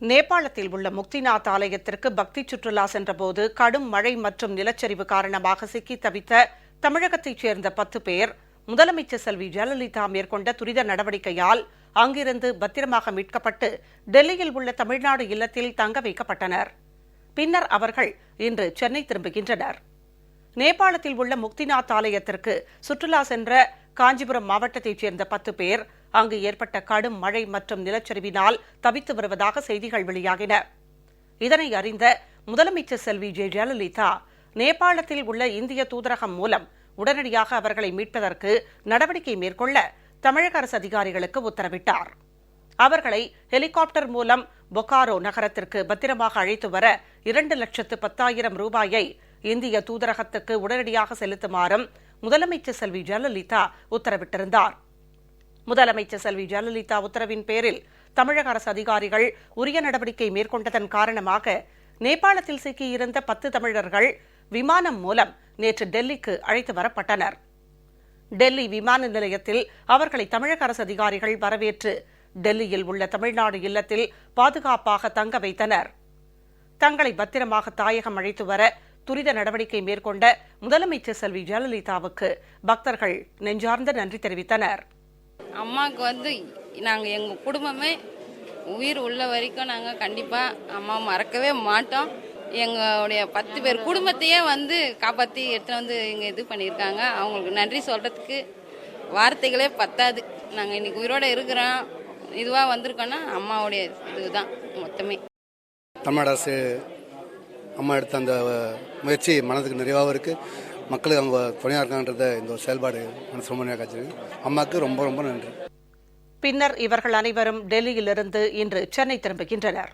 நேபாளத்தில் உள்ள முக்திநாத் ஆலயத்திற்கு பக்தி சுற்றுலா சென்றபோது கடும் மழை மற்றும் நிலச்சரிவு காரணமாக சிக்கி தவித்த தமிழகத்தைச் சேர்ந்த பத்து பேர் முதலமைச்சர் செல்வி ஜெயலலிதா மேற்கொண்ட துரித நடவடிக்கையால் அங்கிருந்து பத்திரமாக மீட்கப்பட்டு டெல்லியில் உள்ள தமிழ்நாடு இல்லத்தில் தங்க வைக்கப்பட்டனர். பின்னர் அவர்கள் இன்று சென்னை திரும்புகின்றனர். நேபாளத்தில் உள்ள முக்திநாத் ஆலயத்திற்கு சுற்றுலா சென்ற காஞ்சிபுரம் மாவட்டத்தைச் சேர்ந்த பத்து பேர் அங்கு ஏற்பட்ட கடும் மழை மற்றும் நிலச்சரிவினால் தவித்து வருவதாக செய்திகள் வெளியாகின. இதனை அறிந்த முதலமைச்சர் செல்வி ஜெ ஜெயலலிதா நேபாளத்தில் உள்ள இந்திய தூதரகம் மூலம் உடனடியாக அவர்களை மீட்பதற்கு நடவடிக்கை மேற்கொள்ள தமிழக அரசு அதிகாரிகளுக்கு உத்தரவிட்டார். அவர்களை ஹெலிகாப்டர் மூலம் பொக்காரோ நகரத்திற்கு பத்திரமாக அழைத்து வர இரண்டு லட்சத்து பத்தாயிரம் ரூபாயை இந்திய தூதரகத்துக்கு உடனடியாக செலுத்துமாறும் முதலமைச்சர் செல்வி ஜெயலலிதா உத்தரவிட்டிருந்தார். முதலமைச்சர் செல்வி ஜெயலலிதா உத்தரவின் பேரில் தமிழக அரசு அதிகாரிகள் உரிய நடவடிக்கை மேற்கொண்டதன் காரணமாக நேபாளத்தில் சிக்கியிருந்த பத்து தமிழர்கள் விமானம் மூலம் நேற்று டெல்லிக்கு அழைத்து வரப்பட்டனர். டெல்லி விமான நிலையத்தில் அவர்களை தமிழக அரசு அதிகாரிகள் வரவேற்று டெல்லியில் உள்ள தமிழ்நாடு இல்லத்தில் பாதுகாப்பாக தங்க வைத்தனர். தங்களை பத்திரமாக தாயகம் அழைத்து வர துரித நடவடிக்கை மேற்கொண்ட முதலமைச்சர் செல்வி ஜெயலலிதாவுக்கு பக்தர்கள் நெஞ்சார்ந்த நன்றி தெரிவித்தனர். அம்மாவுக்கு வந்து நாங்கள் எங்கள் குடும்பமே உயிர் உள்ள வரைக்கும் நாங்கள் கண்டிப்பாக அம்மா மறக்கவே மாட்டோம். எங்களுடைய பத்து பேர் குடும்பத்தையே வந்து காப்பாற்றி எடுத்துகிட்டு வந்து இங்கே இது பண்ணியிருக்காங்க. அவங்களுக்கு நன்றி சொல்கிறதுக்கு வார்த்தைகளே பத்தாது. நாங்கள் இன்னைக்கு உயிரோடு இருக்கிறோம். இதுவாக வந்திருக்கோன்னா அம்மாவுடைய இதுதான் மொத்தமே. தமிழ்நாடு அரசு அம்மா எடுத்த அந்த முயற்சி மனதுக்கு நிறைவாகவும் இருக்குது மக்களுக்கு அவங்க துணையாக இருக்காங்கன்றத இந்த ஒரு செயல்பாடு மனசு ரொம்ப நிறைய அம்மாவுக்கு ரொம்ப ரொம்ப நன்றி. பின்னர் இவர்கள் அனைவரும் டெல்லியிலிருந்து இன்று சென்னை திரும்புகின்றனர்.